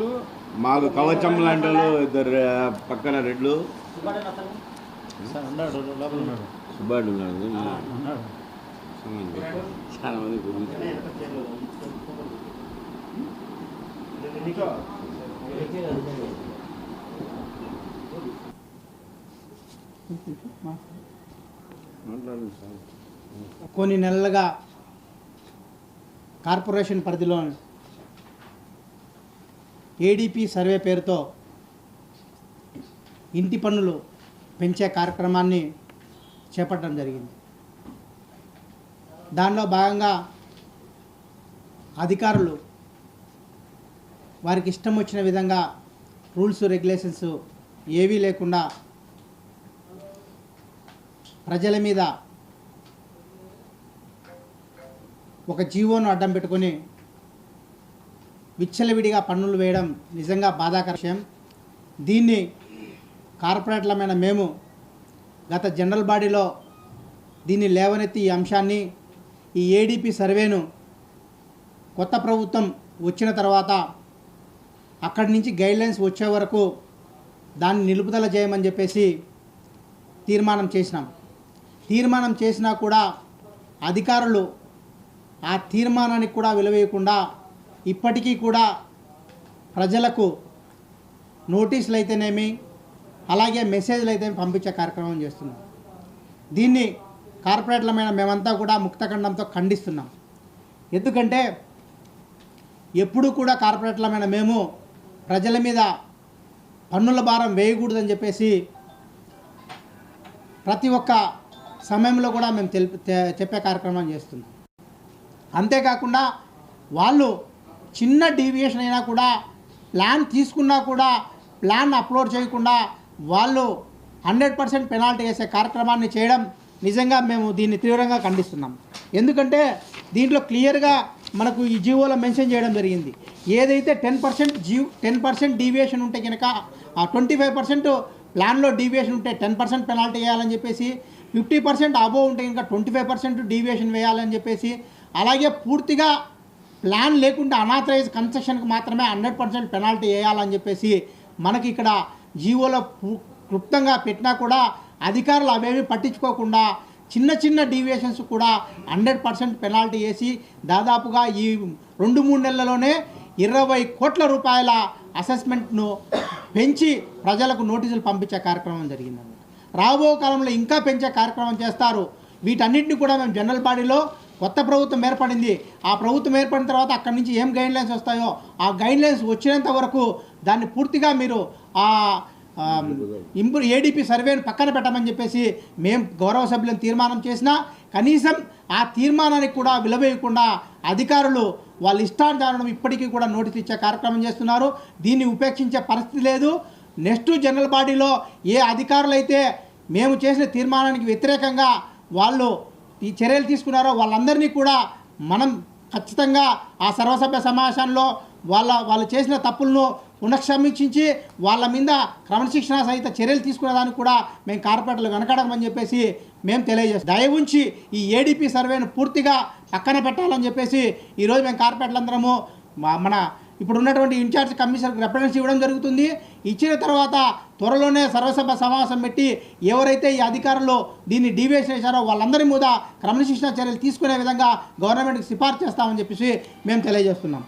ఎస్సీలు మాకు కవచం లాంటి వాళ్ళు ఇద్దరు పక్కన రెడ్లు. సుబ్బాడు ఉన్నాడు చాలా మంది కొన్ని నెలలుగా కార్పొరేషన్ పరిధిలో ఏడీపీ సర్వే పేరుతో ఇంటి పన్నులు పెంచే కార్యక్రమాన్ని చేపట్టడం జరిగింది. దానిలో భాగంగా అధికారులు వారికి ఇష్టం వచ్చిన విధంగా రూల్స్ రెగ్యులేషన్స్ ఏవీ లేకుండా ప్రజల మీద ఒక జీవోను అడ్డం పెట్టుకొని విచ్చలవిడిగా పన్నులు వేయడం నిజంగా బాధాకర విషయం. దీన్ని కార్పొరేట్లమైన మేము గత జనరల్ బాడీలో దీన్ని లేవనెత్తి ఈ అంశాన్ని ఈ ఏడీపీ సర్వేను కొత్త ప్రభుత్వం వచ్చిన తర్వాత అక్కడి నుంచి గైడ్లైన్స్ వచ్చే వరకు దాన్ని నిలుపుదల చేయమని చెప్పేసి తీర్మానం చేసినాం. తీర్మానం చేసినా కూడా అధికారులు ఆ తీర్మానానికి కూడా విలువేయకుండా ఇప్పటికీ కూడా ప్రజలకు నోటీసులు అయితేనేమి అలాగే మెసేజ్లు అయితే పంపించే కార్యక్రమం చేస్తున్నాం. దీన్ని కార్పొరేట్లమైన మేమంతా కూడా ముక్తఖండంతో ఖండిస్తున్నాం. ఎందుకంటే ఎప్పుడూ కూడా కార్పొరేట్లమైన మేము ప్రజల మీద పన్నుల భారం వేయకూడదని చెప్పేసి ప్రతి ఒక్క సమయంలో కూడా మేము తెలిపి చెప్పే కార్యక్రమం చేస్తున్నాం. అంతేకాకుండా వాళ్ళు చిన్న డీవియేషన్ అయినా కూడా ప్లాన్ తీసుకున్నా కూడా ప్లాన్ అప్లోడ్ చేయకుండా వాళ్ళు హండ్రెడ్ పర్సెంట్ పెనాల్టీ వేసే కార్యక్రమాన్ని చేయడం నిజంగా మేము దీన్ని తీవ్రంగా ఖండిస్తున్నాం. ఎందుకంటే దీంట్లో క్లియర్గా మనకు ఈ జీవోలో మెన్షన్ చేయడం జరిగింది. ఏదైతే టెన్ పర్సెంట్ జీవ్ టెన్ పర్సెంట్ డీవియేషన్ ఉంటే కనుక ఆ ట్వంటీ ఫైవ్ పర్సెంట్ ప్లాన్లో డీవియేషన్ ఉంటే టెన్ పర్సెంట్ పెనాల్టీ వేయాలని చెప్పేసి ఫిఫ్టీ పర్సెంట్ అబోవ్ ఉంటే ఇంకా ట్వంటీ ఫైవ్ పర్సెంట్ డీవియేషన్ వేయాలని చెప్పేసి అలాగే పూర్తిగా ప్లాన్ లేకుండా అనాథరైజ్ కన్సెషన్కి మాత్రమే హండ్రెడ్ పర్సెంట్ పెనాల్టీ వేయాలని చెప్పేసి మనకి ఇక్కడ జీవోలో క్లుప్తంగా పెట్టినా కూడా అధికారులు అవేమీ పట్టించుకోకుండా చిన్న చిన్న డీవియేషన్స్ కూడా హండ్రెడ్ పర్సెంట్ పెనాల్టీ వేసి దాదాపుగా ఈ రెండు మూడు నెలల్లోనే ఇరవై కోట్ల రూపాయల అసెస్మెంట్ను పెంచి ప్రజలకు నోటీసులు పంపించే కార్యక్రమం జరిగిందండి రాబో కాలంలో ఇంకా పెంచే కార్యక్రమం చేస్తారు. వీటన్నిటిని కూడా మేము జనరల్ బాడీలో కొత్త ప్రభుత్వం ఏర్పడింది. ఆ ప్రభుత్వం ఏర్పడిన తర్వాత అక్కడి నుంచి ఏం గైడ్ లైన్స్ వస్తాయో ఆ గైడ్ లైన్స్ వచ్చినంత వరకు దాన్ని పూర్తిగా మీరు ఆ ఇంప్రూ ఏడీపీ సర్వేను పక్కన పెట్టమని చెప్పేసి మేము గౌరవ సభ్యులను తీర్మానం చేసినా కనీసం ఆ తీర్మానానికి కూడా విలువేయకుండా అధికారులు వాళ్ళ ఇష్టానుసారం ఇప్పటికీ కూడా నోటీస్ ఇచ్చే కార్యక్రమం చేస్తున్నారు. దీన్ని ఉపేక్షించే పరిస్థితి లేదు. నెక్స్ట్ జనరల్ బాడీలో ఏ అధికారులైతే మేము చేసిన తీర్మానానికి వ్యతిరేకంగా వాళ్ళు ఈ చర్యలు తీసుకున్నారో వాళ్ళందరినీ కూడా మనం ఖచ్చితంగా ఆ సర్వసభ్య సమావేశంలో వాళ్ళ వాళ్ళు చేసిన తప్పులను పునఃసమీక్షించి వాళ్ళ మీద క్రమశిక్షణ సహిత చర్యలు తీసుకునేదానికి కూడా మేము కార్పొరేటర్లు వెనకడమని చెప్పేసి మేము తెలియజేస్తాం. దయ ఉంచి ఈ ఏడీపీ సర్వేను పూర్తిగా పక్కన పెట్టాలని చెప్పేసి ఈరోజు మేము కార్పొరేటర్లందరము మన ఇప్పుడు ఉన్నటువంటి ఇన్ఛార్జ్ కమిషనర్కి రిప్రజెంట్స్ ఇవ్వడం జరుగుతుంది. ఇచ్చిన తర్వాత త్వరలోనే సర్వసభ సమావేశం పెట్టి ఎవరైతే ఈ అధికారులు దీన్ని డీవేస్ చేశారో వాళ్ళందరి మీద క్రమశిక్షణ చర్యలు తీసుకునే విధంగా గవర్నమెంట్కి సిఫార్సు చేస్తామని చెప్పేసి మేము తెలియజేస్తున్నాం.